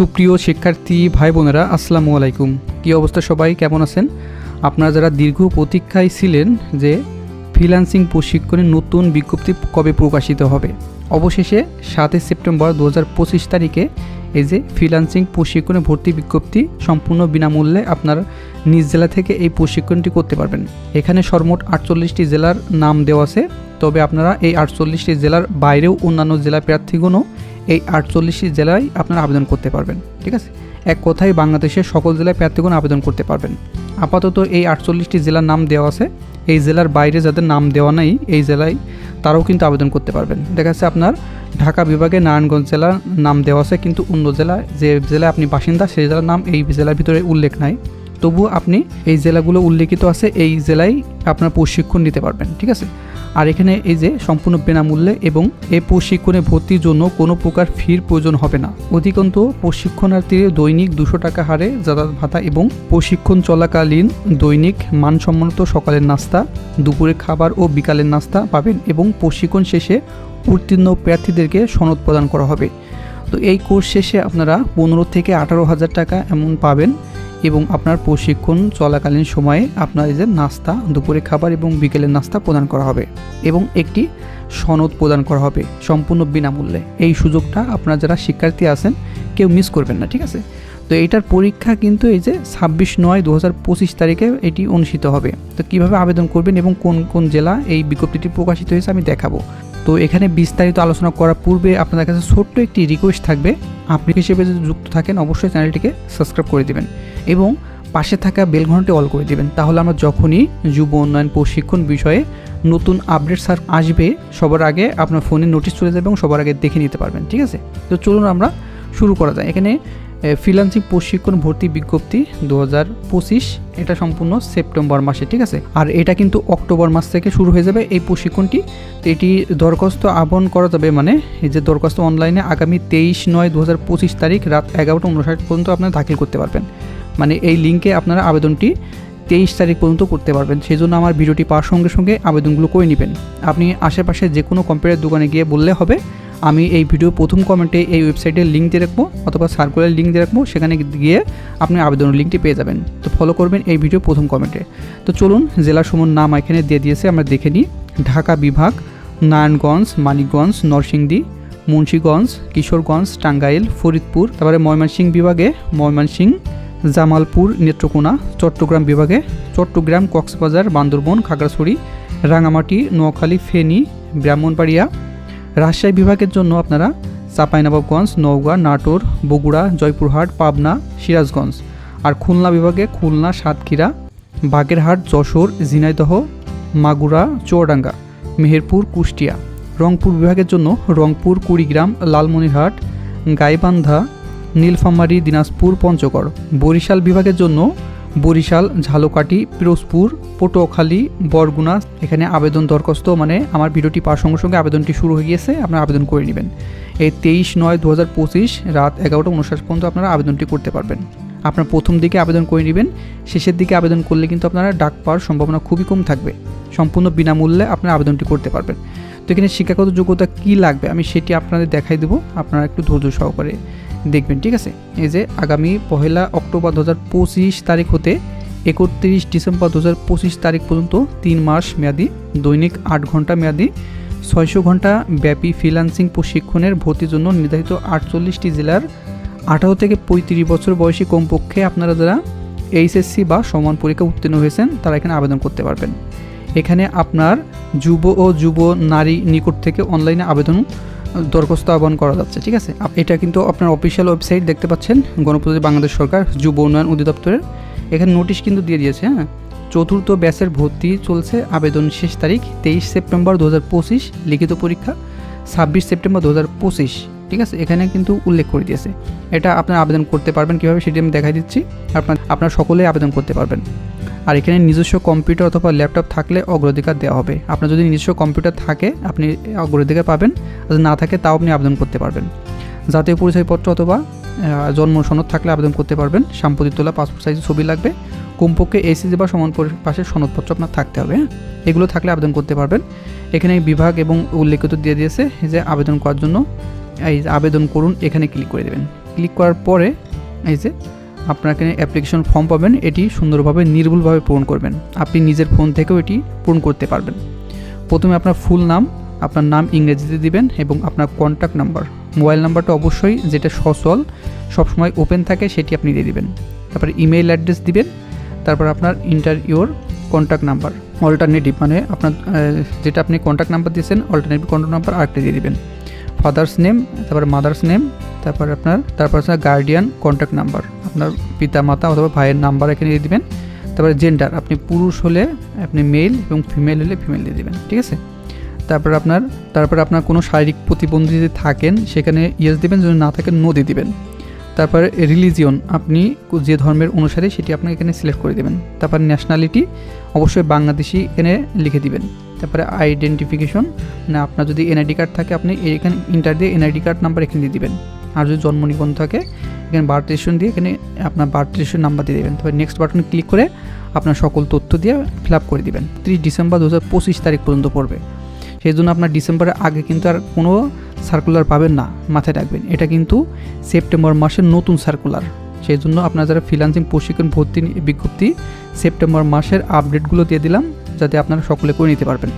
সুপ্রিয় শিক্ষার্থী ভাই বোনেরা আসসালামু আলাইকুম। কী অবস্থা সবাই? কেমন আছেন? আপনারা যারা দীর্ঘ প্রতীক্ষায় ছিলেন যে ফ্রিল্যান্সিং প্রশিক্ষণের নতুন বিজ্ঞপ্তি কবে প্রকাশিত হবে, অবশেষে সাতই সেপ্টেম্বর দু হাজার পঁচিশ তারিখে এই যে ফ্রিল্যান্সিং প্রশিক্ষণে ভর্তি বিজ্ঞপ্তি সম্পূর্ণ বিনামূল্যে আপনার নিজ জেলা থেকে এই প্রশিক্ষণটি করতে পারবেন। এখানে সর্বমোট আটচল্লিশটি জেলার নাম দেওয়া আছে। তবে আপনারা এই আটচল্লিশটি জেলার বাইরেও অন্যান্য জেলা প্রার্থীগণও এই আটচল্লিশটি জেলায় আপনারা আবেদন করতে পারবেন, ঠিক আছে? এক কথায় বাংলাদেশের সকল জেলায় প্রার্থীগণ আবেদন করতে পারবেন। আপাতত এই আটচল্লিশটি জেলার নাম দেওয়া আছে। এই জেলার বাইরে যাদের নাম দেওয়া নেই, এই জেলায় তারাও কিন্তু আবেদন করতে পারবেন। দেখা যাচ্ছে আপনার ঢাকা বিভাগে নারায়ণগঞ্জ জেলার নাম দেওয়া আছে, কিন্তু অন্য জেলা, যে জেলায় আপনি বাসিন্দা, সেই জেলার নাম এই জেলার ভিতরে উল্লেখ নাই। তবুও আপনি এই জেলাগুলো উল্লেখিত আছে, এই জেলায় আপনার প্রশিক্ষণ নিতে পারবেন, ঠিক আছে? আর এখানে এই যে সম্পূর্ণ বিনামূল্যে এবং এ প্রশিক্ষণে ভর্তির জন্য কোনো প্রকার ফির প্রয়োজন হবে না। অধিকন্ত, প্রশিক্ষণার্থীর দৈনিক দুশো টাকা হারে যাতায়াত ভাতা এবং প্রশিক্ষণ চলাকালীন দৈনিক মানসম্মত সকালের নাস্তা দুপুরে খাবার ও বিকালের নাস্তা পাবেন এবং প্রশিক্ষণ শেষে উত্তীর্ণ প্রার্থীদেরকে সনদ প্রদান করা হবে। তো এই কোর্স শেষে আপনারা পনেরো থেকে আঠারো হাজার টাকা এমন পাবেন। এবং আপনার প্রশিক্ষণ চলাকালীন সময়ে আপনার যে নাস্তা দুপুরে খাবার এবং বিকেলের নাস্তা প্রদান করা হবে এবং একটি সনদ প্রদান করা হবে সম্পূর্ণ বিনামূল্যে। এই সুযোগটা আপনারা যারা শিক্ষার্থী আছেন, কেউ মিস করবেন না, ঠিক আছে? তো এইটার পরীক্ষা কিন্তু এই যে ছাব্বিশ নয় দু হাজার পঁচিশ তারিখে এটি অনুষ্ঠিত হবে। তো কীভাবে আবেদন করবেন এবং কোন কোন জেলা এই বিজ্ঞপ্তিটি প্রকাশিত হয়েছে আমি দেখাবো। তো এখানে বিস্তারিত আলোচনা করার পূর্বে আপনাদের কাছে ছোট্ট একটি রিকোয়েস্ট থাকবে। আপনি হিসেবে যদি যুক্ত থাকেন, অবশ্যই চ্যানেলটিকে সাবস্ক্রাইব করে দিবেন। এবং পাশে থাকা বেল অল করে দিবেন। তাহলে আমরা যখনই যুব উন্নয়ন প্রশিক্ষণ বিষয়ে নতুন আপডেট সার আসবে, সবার আগে আপনার ফোনে নোটিশ চলে যাবে এবং সবার আগে দেখে নিতে পারবেন, ঠিক আছে? তো চলুন আমরা শুরু করা যায় এখানে ফ্রিলান্সিং প্রশিক্ষণ ভর্তি বিজ্ঞপ্তি দু হাজার পঁচিশ, এটা সম্পূর্ণ সেপ্টেম্বর মাসে, ঠিক আছে? আর এটা কিন্তু অক্টোবর মাস থেকে শুরু হয়ে যাবে এই প্রশিক্ষণটি। তো এটি দরখাস্ত আহ্বান করা যাবে মানে এই যে দরখাস্ত অনলাইনে আগামী তেইশ নয় দু তারিখ রাত এগারোটা উনষাট পর্যন্ত আপনারা দাখিল করতে পারবেন। মানে এই লিঙ্কে আপনারা আবেদনটি তেইশ তারিখ পর্যন্ত করতে পারবেন। সেই জন্য আমার ভিডিওটি পাওয়ার সঙ্গে সঙ্গে আবেদনগুলো করে নেবেন। আপনি আশেপাশে যে কোনো কম্পিউটার দোকানে গিয়ে বললে হবে, আমি এই ভিডিও প্রথম কমেন্টে এই ওয়েবসাইটের লিঙ্ক দিয়ে রাখব অথবা সার্কুলার লিঙ্ক দিয়ে রাখব, সেখানে গিয়ে আপনি আবেদনের লিঙ্কটি পেয়ে যাবেন। তো ফলো করবেন এই ভিডিও প্রথম কমেন্টে তো চলুন, জেলা সমূহ নাম এখানে দিয়ে দিয়েছে, আমরা দেখে নিই। ঢাকা বিভাগ, নারায়ণগঞ্জ, মানিকগঞ্জ, নরসিংদী, মুন্সীগঞ্জ, কিশোরগঞ্জ, টাঙ্গাইল, ফরিদপুর, তারপরে ময়মনসিংহ বিভাগে ময়মনসিংহ জামালপুর, নেত্রকোনা, চট্টগ্রাম বিভাগে চট্টগ্রাম, কক্সবাজার, বান্দরবন, খাগড়াছড়ি, রাঙামাটি, নোয়াখালী, ফেনী, ব্রাহ্মণবাড়িয়া। রাজশাহী বিভাগের জন্য আপনারা চাঁপাইনবাবগঞ্জ, নওগাঁ, নাটোর, বগুড়া, জয়পুরহাট, পাবনা, সিরাজগঞ্জ। আর খুলনা বিভাগে খুলনা, সাতক্ষীরা, বাগেরহাট, যশোর, ঝিনাইদহ, মাগুরা, চুয়াডাঙ্গা, মেহেরপুর, কুষ্টিয়া। রংপুর বিভাগের জন্য রংপুর, কুড়িগ্রাম, লালমনিরহাট, গাইবান্ধা নীলফামারী, দিনাজপুর, পঞ্চগড়। বরিশাল বিভাগের জন্য বরিশাল, ঝালকাঠি, পিরোজপুর, পটুয়াখালী, বরগুনা এখানে আবেদন দরখাস্ত মানে আমার ভিডিওটি পাওয়ার সঙ্গে সঙ্গে আবেদনটি শুরু হয়ে গিয়েছে, আপনারা আবেদন করে নেবেন। এই তেইশ নয় দু রাত এগারোটা উনষাট পর্যন্ত আপনারা আবেদনটি করতে পারবেন। আপনার প্রথম দিকে আবেদন করে নেবেন, শেষের দিকে আবেদন করলে কিন্তু আপনারা ডাক পাওয়ার সম্ভাবনা খুবই কম থাকবে। সম্পূর্ণ বিনামূল্যে আপনারা আবেদনটি করতে পারবেন। তো এখানে শিক্ষাগত যোগ্যতা কী লাগবে আমি সেটি আপনাদের দেখাই দেবো, আপনারা একটু ধৈর্য সহকারে। দেখবেন, ঠিক আছে? এই যে আগামী পহেলা অক্টোবর দু হাজার পঁচিশ তারিখ হতে একত্রিশ ডিসেম্বর দু হাজার পঁচিশ তারিখ পর্যন্ত তিন মাস মেয়াদি, দৈনিক আট ঘণ্টা মেয়াদি, ছয়শো ঘণ্টা ব্যাপী ফ্রিল্যান্সিং প্রশিক্ষণের ভর্তির জন্য নির্ধারিত আটচল্লিশটি জেলার আঠারো থেকে পঁয়ত্রিশ বছর বয়সী কমপক্ষে আপনারা যারা এইচএসসি বা সমান পরীক্ষা উত্তীর্ণ হয়েছেন, তারা এখানে আবেদন করতে পারবেন। এখানে আপনার যুব ও যুব নারী নিকট থেকে অনলাইনে আবেদন দরখাস্ত আহ্বান করা যাচ্ছে, ঠিক আছে? এটা কিন্তু আপনার অফিসিয়াল ওয়েবসাইট দেখতে পাচ্ছেন, গণপ্রজাতন্ত্রী বাংলাদেশ সরকার, যুব উন্নয়ন অধিদপ্তরের। এখানে নোটিশ কিন্তু দিয়ে দিয়েছে হ্যাঁ? চতুর্থ ব্যাচের ভর্তি চলছে, আবেদন শেষ তারিখ, তেইশ সেপ্টেম্বর দু হাজার পঁচিশ, লিখিত পরীক্ষা, ছাব্বিশ সেপ্টেম্বর দু হাজার পঁচিশ, ঠিক আছে? এখানে কিন্তু উল্লেখ করে দিয়েছে। এটা আপনার আবেদন করতে পারবেন কীভাবে, সেটি আমি দেখাই দিচ্ছি। আপনার আপনার সকলেই আবেদন করতে পারবেন। আর এখানে নিজস্ব কম্পিউটার অথবা ল্যাপটপ থাকলে অগ্রাধিকার দেওয়া হবে। আপনার যদি নিজস্ব কম্পিউটার থাকে, আপনি অগ্রাধিকার পাবেন। আর না থাকে, তাও আপনি আবেদন করতে পারবেন। জাতীয় পরিচয়পত্র অথবা জন্ম সনদ থাকলে আবেদন করতে পারবেন। সাম্প্রতিক তোলা পাসপোর্ট সাইজের ছবি লাগবে। কমপক্ষে এসিসি বা সমান পাশের সনদপত্র আপনার থাকতে হবে হ্যাঁ? এগুলো থাকলে আবেদন করতে পারবেন। এখানে বিভাগ এবং উল্লেখিত দিয়ে দিয়েছে যে আবেদন করার জন্য, এই আবেদন করুন, এখানে ক্লিক করে দেবেন। ক্লিক করার পরে, এই যে আপনার এখানে অ্যাপ্লিকেশন ফর্ম পাবেন, এটি সুন্দরভাবে নির্ভুলভাবে পূরণ করবেন। আপনি নিজের ফোন থেকেও এটি পূরণ করতে পারবেন। প্রথমে আপনার ফুল নাম, আপনার নাম ইংরেজিতে দিবেন এবং আপনার কন্ট্যাক্ট নাম্বার মোবাইল নাম্বারটা অবশ্যই যেটা সচল, সবসময় ওপেন থাকে সেটি আপনি দিয়ে দিবেন। তারপরে ইমেইল অ্যাড্রেস দিবেন, তারপর আপনার enter your contact number alternative মানে আপনার যেটা আপনি কন্ট্যাক্ট নাম্বার দিয়েছেন অল্টারনেটিভ কন্ট্যাক্ট নাম্বার আরেকটা দিয়ে দিবেন। ফাদার্স নেম তারপর মাদার্স নেম তারপর আপনার তারপর আপনার গার্ডিয়ান কন্ট্যাক্ট নাম্বার আপনার পিতা মাতা অথবা ভাইয়ের নাম্বার এখানে দিয়ে দিবেন। তারপরে জেন্ডার আপনি পুরুষ হলে আপনি মেল এবং ফিমেল হলে ফিমেল দিয়ে দিবেন, ঠিক আছে? তারপর আপনার তারপর আপনার কোনো শারীরিক প্রতিবন্ধী যদি থাকেন, সেখানে ইয়েস দিবেন, যদি না থাকেন নো দিয়ে দিবেন। তারপরে রিলিজিয়ন আপনি যে ধর্মের অনুসারে, সেটি আপনাকে এখানে সিলেক্ট করে দেবেন। তারপর ন্যাশনালিটি অবশ্যই বাংলাদেশি এখানে লিখে দিবেন। তারপরে আইডেন্টিফিকেশন মানে আপনার যদি এনআইডি কার্ড থাকে, আপনি এখানে ইন্টার দিয়ে এনআইডি কার্ড নাম্বার এখানে দিয়ে দিবেন। আর যদি জন্ম নিবন্ধন থাকে, এখানে বার্থ রেজিস্ট্রেশন দিয়ে এখানে আপনার বার্থ রেজিস্ট্রেশন নাম্বার দিয়ে দেবেন। তবে নেক্সট বাটন ক্লিক করে আপনার সকল তথ্য দিয়ে ফিল আপ করে দেবেন। ত্রিশ ডিসেম্বর দু পঁচিশ তারিখ পর্যন্ত পড়বে। সেই জন্য আপনার ডিসেম্বরের আগে কিন্তু আর কোনো সার্কুলার পাবেন না, মাথায় রাখবেন। এটা কিন্তু সেপ্টেম্বর মাসের নতুন সার্কুলার সেই জন্য আপনার যারা ফ্রিলান্সিং প্রশিক্ষণ, ভর্তি, বিজ্ঞপ্তি, সেপ্টেম্বর মাসের আপডেটগুলো দিয়ে দিলাম, যাতে আপনারা সকলে করে নিতে পারবেন।